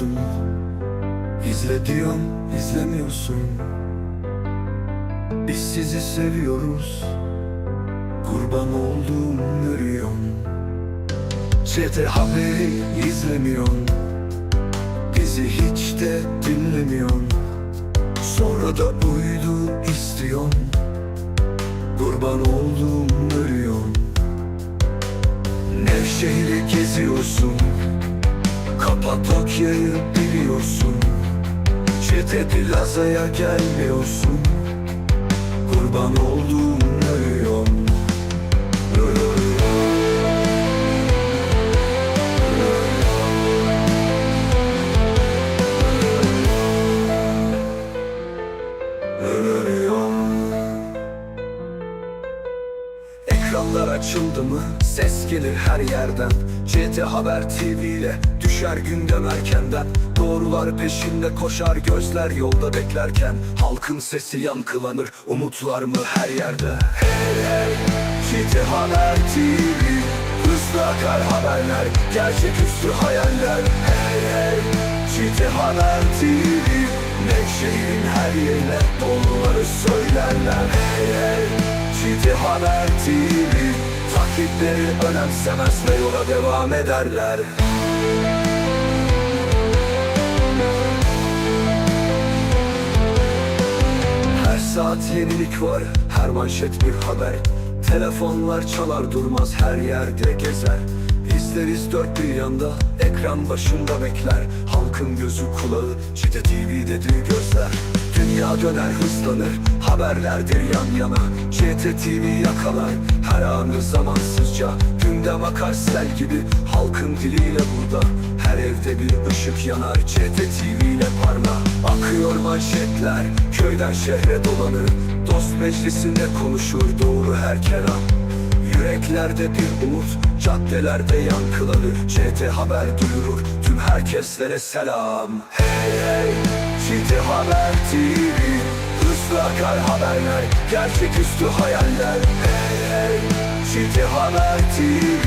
Yanıma gelmiyorsun İzle izlemiyorsun. Biz sizi seviyoruz. Kurban olduğum ölüyorum Çete haberi izlemiyorsun. Bizi hiç de dinlemiyorsun. Sonra da uydu istiyorsun. Kurban olduğum ölüyorum Nevşehir'i geziyorsun Kapadokya'yı biliyorsun. Çete plazaya gelmiyorsun. Kurban olduğum ölüyorum Ekranlar açıldı mı? Ses gelir her yerden. CT Haber TV ile düşer gündem erkenden Doğrular peşinde koşar gözler yolda beklerken Halkın sesi yankılanır umutlar mı her yerde? Hey hey CT Haber TV Hızlı akar haberler gerçeküstü hayaller. Hey hey CT Haber TV Nevşehir'in her yerine doğruları söylerler. Hey hey Çiti Haber TV Takipleri önemsemez ve yola devam ederler saat yenilik var, her manşet bir haber. Telefonlar çalar durmaz her yerde gezer. İzleriz dört bir yanda, ekran başında bekler. Halkın gözü kulağı, Çite TV'dedir gözler. Dünya döner hızlanır, haberlerdir yan yana. TV yakalar, her anı zamansızca Gündem akar sel gibi, halkın diliyle burada. Her evde bir ışık yanar, CT TV ile parla. Akıyor manşetler, köyden şehre dolanır. Dost meclisinde konuşur doğru her kelam Yüreklerde bir umut, caddelerde yankılanır. CT Haber duyurur, tüm herkeslere selam. Hey hey, CT Haber TV Hızlı akar haberler, gerçeküstü hayaller. Hey hey, CT Haber TV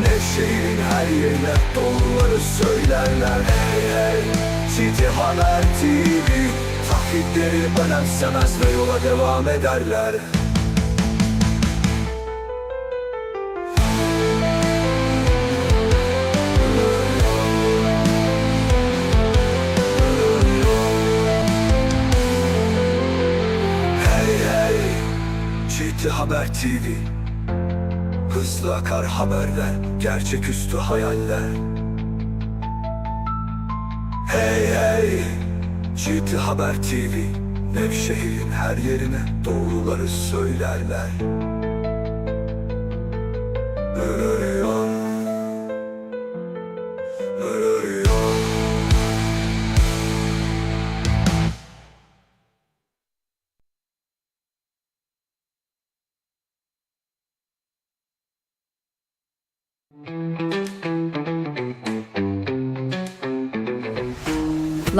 Nevşehir'in her yerine doğruları söylerler. Hey hey, CT Haber TV Taklitleri önemsemez ve yola devam ederler. Hey hey. Ciddi Haber TV Hızlı akar haberler Gerçeküstü hayaller. Hey hey Ciddi Haber TV Nevşehir'in her yerine doğruları söylerler. Ölüyor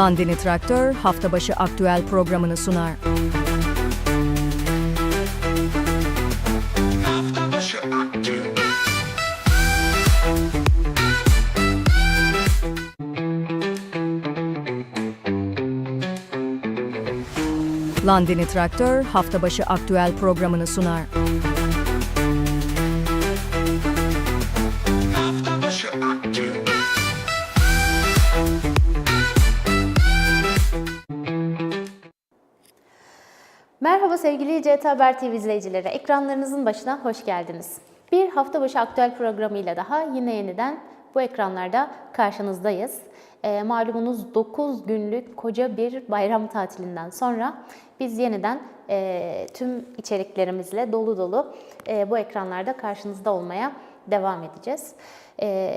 Landini Traktör hafta başı aktüel programını sunar. Landini Traktör hafta başı aktüel programını sunar. Sevgili CT Haber TV izleyicileri. Ekranlarınızın başına hoş geldiniz. Bir hafta başı aktüel programıyla daha yine yeniden bu ekranlarda karşınızdayız. Ee, malumunuz 9 günlük koca bir bayram tatilinden sonra biz yeniden e, tüm içeriklerimizle dolu dolu e, bu ekranlarda karşınızda olmaya devam edeceğiz. E,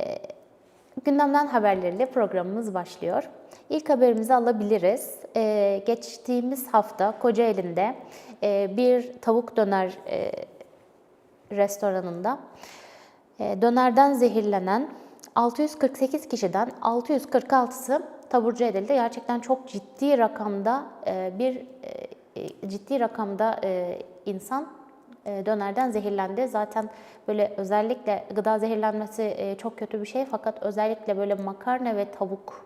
Gündemden haberleriyle programımız başlıyor. İlk haberimizi alabiliriz. Ee, geçtiğimiz hafta Kocaeli'nde e, bir tavuk döner e, restoranında e, dönerden zehirlenen 648 kişiden 646'sı taburcu edildi. Gerçekten çok ciddi rakamda e, bir e, ciddi rakamda e, insan dönerden zehirlendi. Zaten böyle özellikle gıda zehirlenmesi e, çok kötü bir şey fakat özellikle böyle makarna ve tavuk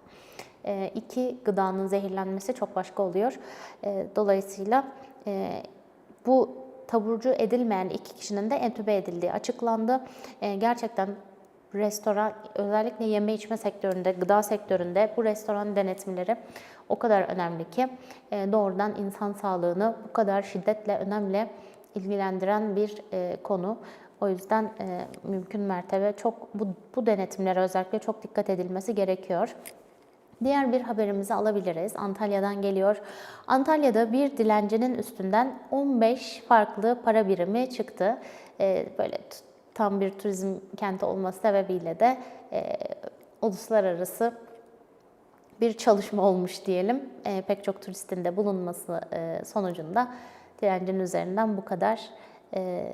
e, iki gıdanın zehirlenmesi çok başka oluyor. E, Dolayısıyla e, bu taburcu edilmeyen iki kişinin de entübe edildiği açıklandı. E, Gerçekten restoran özellikle yeme içme sektöründe, gıda sektöründe bu restoran denetimleri o kadar önemli ki e, doğrudan insan sağlığını bu kadar şiddetle önemli ilgilendiren bir e, konu. O yüzden e, mümkün mertebe çok bu, bu denetimlere özellikle çok dikkat edilmesi gerekiyor. Diğer bir haberimizi alabiliriz. Antalya'dan geliyor. Antalya'da bir dilencinin üstünden 15 farklı para birimi çıktı. Ee, böyle tam bir turizm kenti olması sebebiyle de e, uluslararası bir çalışma olmuş diyelim. E, pek çok turistin de bulunması e, sonucunda direncin üzerinden bu kadar e,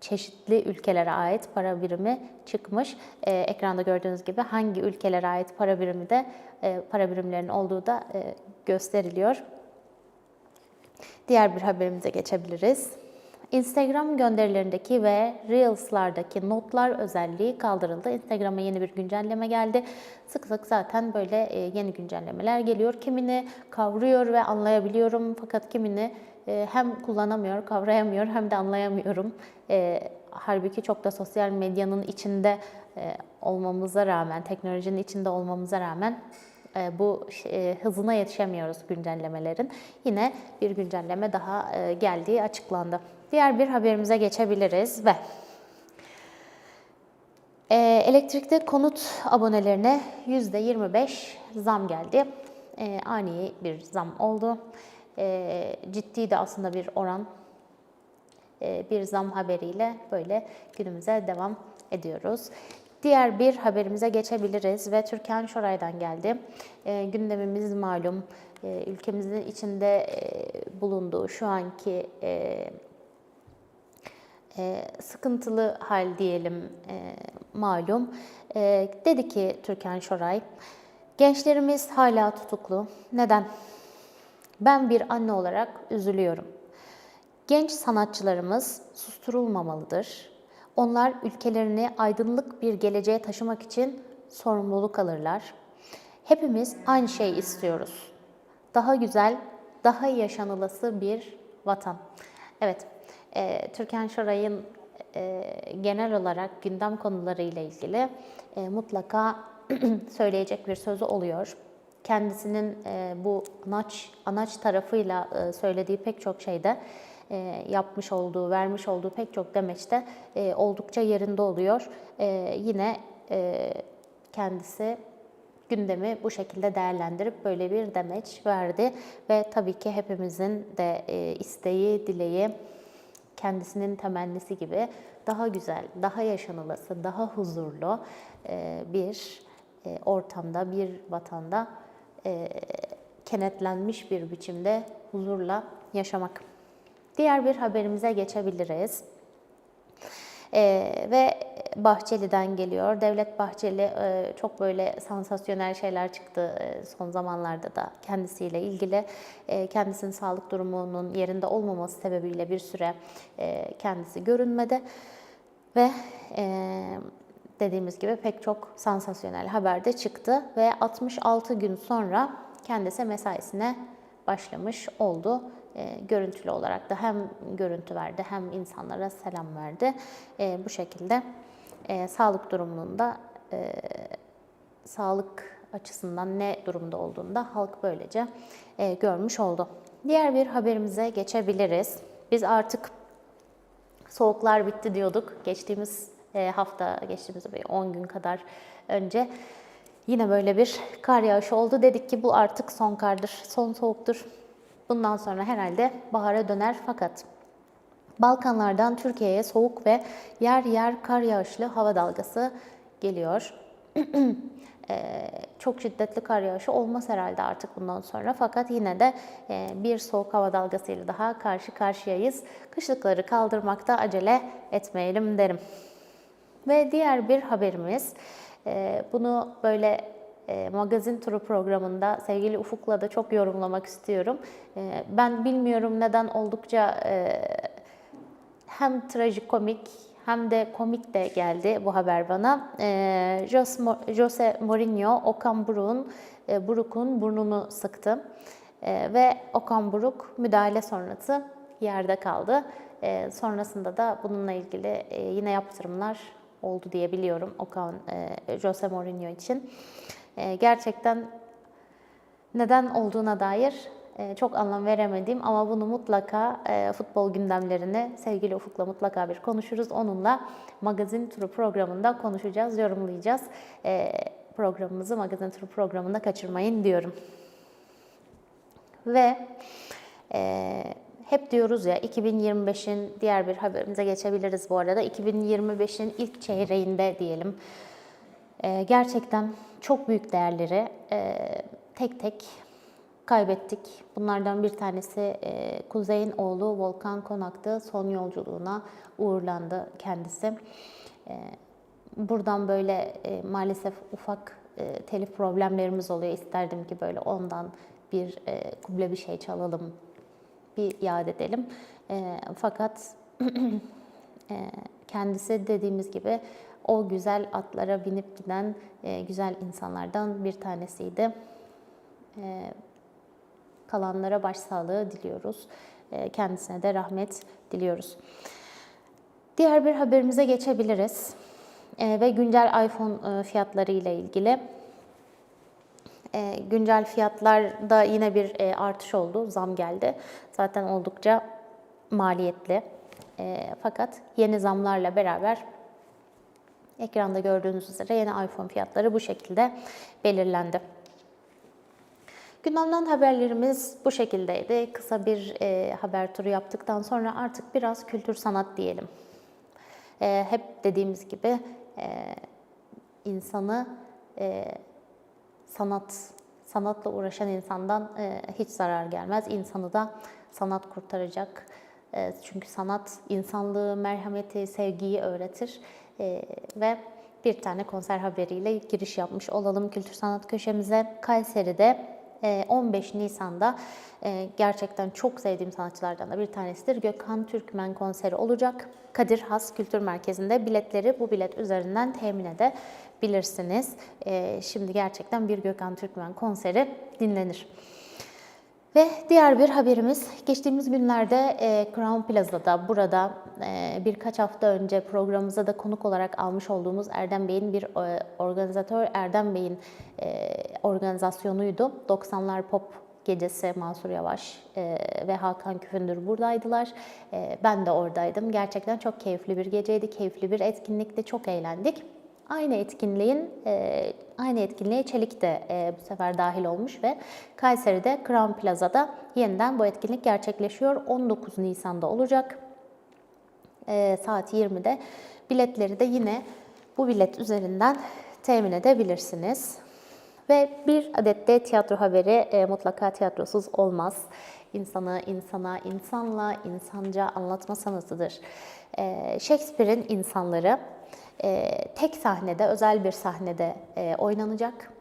çeşitli ülkelere ait para birimi çıkmış. E, ekranda gördüğünüz gibi hangi ülkelere ait para birimi de e, para birimlerinin olduğu da e, gösteriliyor. Diğer bir haberimize geçebiliriz. Instagram gönderilerindeki ve Reels'lardaki notlar özelliği kaldırıldı. Instagram'a yeni bir güncelleme geldi. Sık sık zaten böyle e, yeni güncellemeler geliyor. Kimini kavruyor ve anlayabiliyorum fakat kimini hem kullanamıyor, kavrayamıyor hem de anlayamıyorum. E, halbuki çok da sosyal medyanın içinde e, olmamıza rağmen, teknolojinin içinde olmamıza rağmen e, bu e, hızına yetişemiyoruz güncellemelerin. Yine bir güncelleme daha geldiği açıklandı. Diğer bir haberimize geçebiliriz ve e, elektrikli konut abonelerine %25 zam geldi. Ani bir zam oldu. E, ciddi de aslında bir oran e, bir zam haberiyle böyle günümüze devam ediyoruz. Diğer bir haberimize geçebiliriz ve Türkan Şoray'dan geldi. E, gündemimiz malum. E, ülkemizin içinde e, bulunduğu şu anki e, e, sıkıntılı hal diyelim e, malum. E, dedi ki Türkan Şoray, gençlerimiz hala tutuklu. Neden? Ben bir anne olarak üzülüyorum. Genç sanatçılarımız susturulmamalıdır. Onlar ülkelerini aydınlık bir geleceğe taşımak için sorumluluk alırlar. Hepimiz aynı şeyi istiyoruz. Daha güzel, daha yaşanılası bir vatan. Evet, e, Türkan Şoray'ın e, genel olarak gündem konuları ile ilgili e, mutlaka söyleyecek bir sözü oluyor. Kendisinin e, bu anaç, anaç tarafıyla e, söylediği pek çok şeyde e, yapmış olduğu, vermiş olduğu pek çok demeçte e, oldukça yerinde oluyor. E, yine e, kendisi gündemi bu şekilde değerlendirip böyle bir demeç verdi ve tabii ki hepimizin de e, isteği, dileği kendisinin temennisi gibi daha güzel, daha yaşanılası, daha huzurlu e, bir e, ortamda, bir vatanda e, kenetlenmiş bir biçimde huzurla yaşamak. Diğer bir haberimize geçebiliriz. Ee, ve Bahçeli'den geliyor. Devlet Bahçeli e, çok böyle sansasyonel şeyler çıktı e, son zamanlarda da kendisiyle ilgili. E, kendisinin sağlık durumunun yerinde olmaması sebebiyle bir süre e, kendisi görünmedi. Ve e, dediğimiz gibi pek çok sansasyonel haber de çıktı. Ve 66 gün sonra kendisi mesaisine başlamış oldu e, görüntülü olarak da hem görüntü verdi hem insanlara selam verdi. E, bu şekilde e, sağlık durumunda e, sağlık açısından ne durumda olduğunu da halk böylece e, görmüş oldu. Diğer bir haberimize geçebiliriz. Biz artık soğuklar bitti diyorduk. Geçtiğimiz hafta, geçtiğimiz bir 10 gün kadar önce yine böyle bir kar yağışı oldu. Dedik ki bu artık son kardır, son soğuktur. Bundan sonra herhalde bahara döner fakat Balkanlardan Türkiye'ye soğuk ve yer yer kar yağışlı hava dalgası geliyor. Ee, çok şiddetli kar yağışı olmaz herhalde artık bundan sonra. Fakat yine de e, bir soğuk hava dalgasıyla daha karşı karşıyayız. Kışlıkları kaldırmakta acele etmeyelim derim. Ve diğer bir haberimiz, e, bunu böyle e, magazin turu programında sevgili Ufuk'la da çok yorumlamak istiyorum. E, ben bilmiyorum neden oldukça hem trajikomik hem de komik de geldi bu haber bana. Jose, Mo- Jose Mourinho, Okan Buruk'un Buruk'un burnunu sıktı. Ve Okan Buruk müdahale sonrası yerde kaldı. Sonrasında da bununla ilgili yine yaptırımlar oldu diye biliyorum Okan e, Jose Mourinho için. E, gerçekten neden olduğuna dair e, çok anlam veremediğim ama bunu mutlaka e, futbol gündemlerini sevgili Ufuk'la mutlaka bir konuşuruz. Onunla magazin turu programında konuşacağız, yorumlayacağız. E, Programımızı magazin turu programında kaçırmayın diyorum. Ve e, hep diyoruz ya 2025'in diğer bir haberimize geçebiliriz bu arada. 2025'in ilk çeyreğinde diyelim. E, gerçekten çok büyük değerleri e, tek tek kaybettik. Bunlardan bir tanesi e, Kuzey'in oğlu Volkan Konak'tı. Son yolculuğuna uğurlandı kendisi. E, buradan böyle e, maalesef ufak e, telif problemlerimiz oluyor. İsterdim ki böyle ondan bir e, kuble bir şey çalalım, bir yad edelim. E, fakat e, kendisi dediğimiz gibi o güzel atlara binip giden e, güzel insanlardan bir tanesiydi. E, kalanlara başsağlığı diliyoruz. E, kendisine de rahmet diliyoruz. Diğer bir haberimize geçebiliriz. E, ve güncel iPhone e, fiyatları ile ilgili. E, güncel fiyatlarda yine bir e, artış oldu, zam geldi. Zaten oldukça maliyetli. E, fakat yeni zamlarla beraber ekranda gördüğünüz üzere yeni iPhone fiyatları bu şekilde belirlendi. Gündemden haberlerimiz bu şekildeydi. Kısa bir e, haber turu yaptıktan sonra artık biraz kültür sanat diyelim. E, hep dediğimiz gibi insanı sanat sanatla uğraşan insandan e, hiç zarar gelmez. İnsanı da sanat kurtaracak. E, çünkü sanat insanlığı, merhameti, sevgiyi öğretir E, ve bir tane konser haberiyle giriş yapmış olalım kültür sanat köşemize. Kayseri'de 15 Nisan'da e, gerçekten çok sevdiğim sanatçılardan da bir tanesidir. Gökhan Türkmen konseri olacak. Kadir Has Kültür Merkezi'nde biletleri bu bilet üzerinden temin edebilirsiniz. E, Şimdi gerçekten bir Gökhan Türkmen konseri dinlenir. Ve diğer bir haberimiz geçtiğimiz günlerde e, Crown Plaza'da burada e, birkaç hafta önce programımıza da konuk olarak almış olduğumuz Erdem Bey'in bir e, organizatör Erdem Bey'in organizasyonuydu. 90'lar Pop gecesi Mansur Yavaş ve Hakan Küfündür buradaydılar. Ben de oradaydım. Gerçekten çok keyifli bir geceydi, keyifli bir etkinlikti, çok eğlendik. Aynı etkinliğin e, aynı etkinliğe Çelik de e, bu sefer dahil olmuş ve Kayseri'de Crown Plaza'da yeniden bu etkinlik gerçekleşiyor. 19 Nisan'da olacak. E, saat 20'de. Biletleri de yine bu bilet üzerinden temin edebilirsiniz. Ve bir adet de tiyatro haberi e, mutlaka tiyatrosuz olmaz. İnsanı insana, insanla insanca anlatma sanatıdır. E, Shakespeare'in insanları e, tek sahnede, özel bir sahnede e, oynanacak.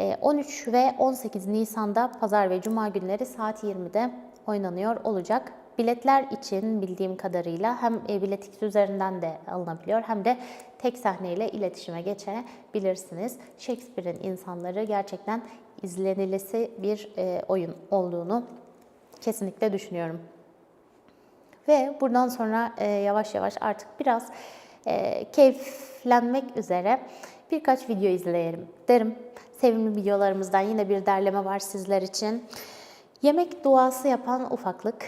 E, 13 ve 18 Nisan'da pazar ve cuma günleri saat 20'de oynanıyor olacak. Biletler için bildiğim kadarıyla hem e, biletix üzerinden de alınabiliyor hem de tek sahneyle iletişime geçebilirsiniz. Shakespeare'in insanları gerçekten izlenilisi bir e, oyun olduğunu kesinlikle düşünüyorum. Ve buradan sonra e, yavaş yavaş artık biraz e, keyiflenmek üzere birkaç video izleyelim derim. Sevimli videolarımızdan yine bir derleme var sizler için. Yemek duası yapan ufaklık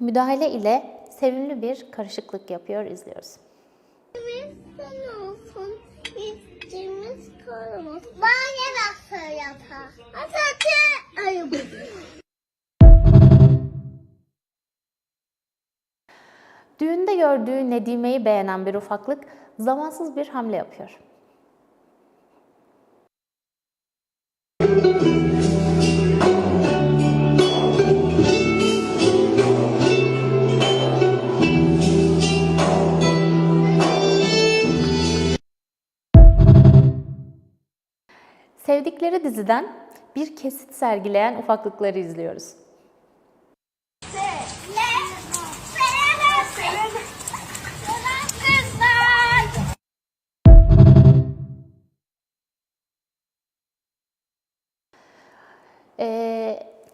müdahale ile sevimli bir karışıklık yapıyor izliyoruz. Sen olsun, korumuz. Bana nasıl yapar? Atatürk ayıbı. Düğünde gördüğü Nedime'yi beğenen bir ufaklık zamansız bir hamle yapıyor. Sevdikleri diziden bir kesit sergileyen ufaklıkları izliyoruz.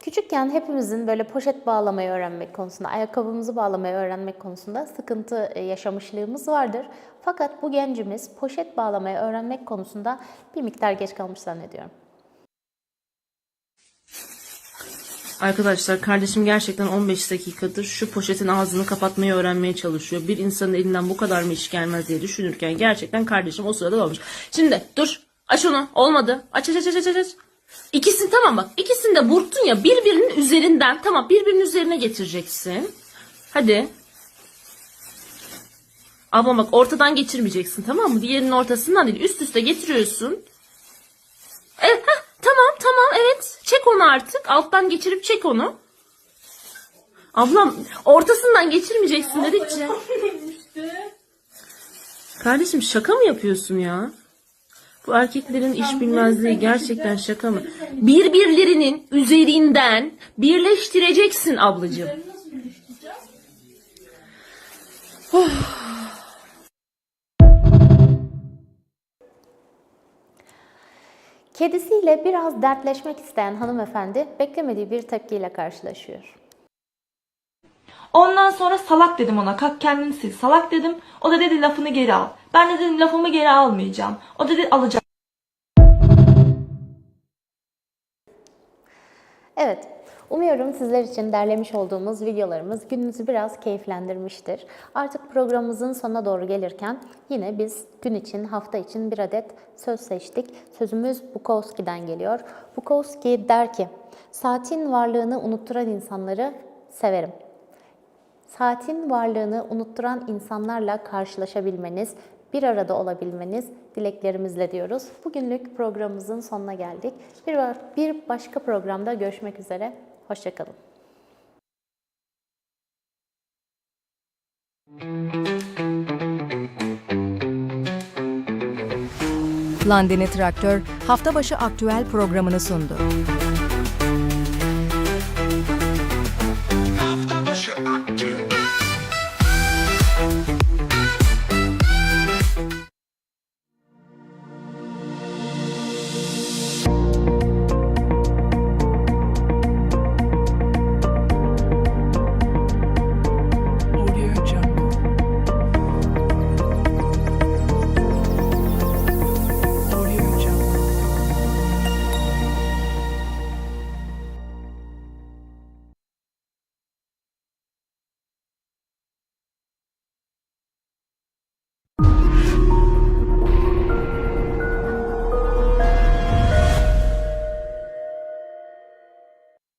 Küçükken hepimizin böyle poşet bağlamayı öğrenmek konusunda, ayakkabımızı bağlamayı öğrenmek konusunda sıkıntı e, yaşamışlığımız vardır. Fakat bu gencimiz poşet bağlamayı öğrenmek konusunda bir miktar geç kalmış zannediyorum. Arkadaşlar kardeşim gerçekten 15 dakikadır şu poşetin ağzını kapatmayı öğrenmeye çalışıyor. Bir insanın elinden bu kadar mı iş gelmez diye düşünürken gerçekten kardeşim o sırada olmuş. Şimdi dur aç onu olmadı. Aç aç aç aç aç. İkisini tamam bak ikisini de burktun ya birbirinin üzerinden tamam birbirinin üzerine getireceksin. Hadi. Ama bak ortadan geçirmeyeceksin tamam mı? Diğerinin ortasından değil üst üste getiriyorsun. Evet, heh, tamam tamam evet. Çek onu artık. Alttan geçirip çek onu. Ablam ortasından geçirmeyeceksin dedikçe. Kardeşim şaka mı yapıyorsun ya? Bu erkeklerin iş bilmezliği gerçekten şaka mı? Birbirlerinin üzerinden birleştireceksin ablacığım. Kedisiyle biraz dertleşmek isteyen hanımefendi beklemediği bir tepkiyle karşılaşıyor. Ondan sonra salak dedim ona. Kalk kendini sil. Salak dedim. O da dedi lafını geri al. Ben de dedim lafımı geri almayacağım. O dedi alacağım. Evet, umuyorum sizler için derlemiş olduğumuz videolarımız gününüzü biraz keyiflendirmiştir. Artık programımızın sonuna doğru gelirken yine biz gün için, hafta için bir adet söz seçtik. Sözümüz Bukowski'den geliyor. Bukowski der ki, saatin varlığını unutturan insanları severim. Saatin varlığını unutturan insanlarla karşılaşabilmeniz, bir arada olabilmeniz dileklerimizle diyoruz. Bugünlük programımızın sonuna geldik. Bir, başka programda görüşmek üzere. Hoşçakalın. Landini Traktör hafta başı aktüel programını sundu.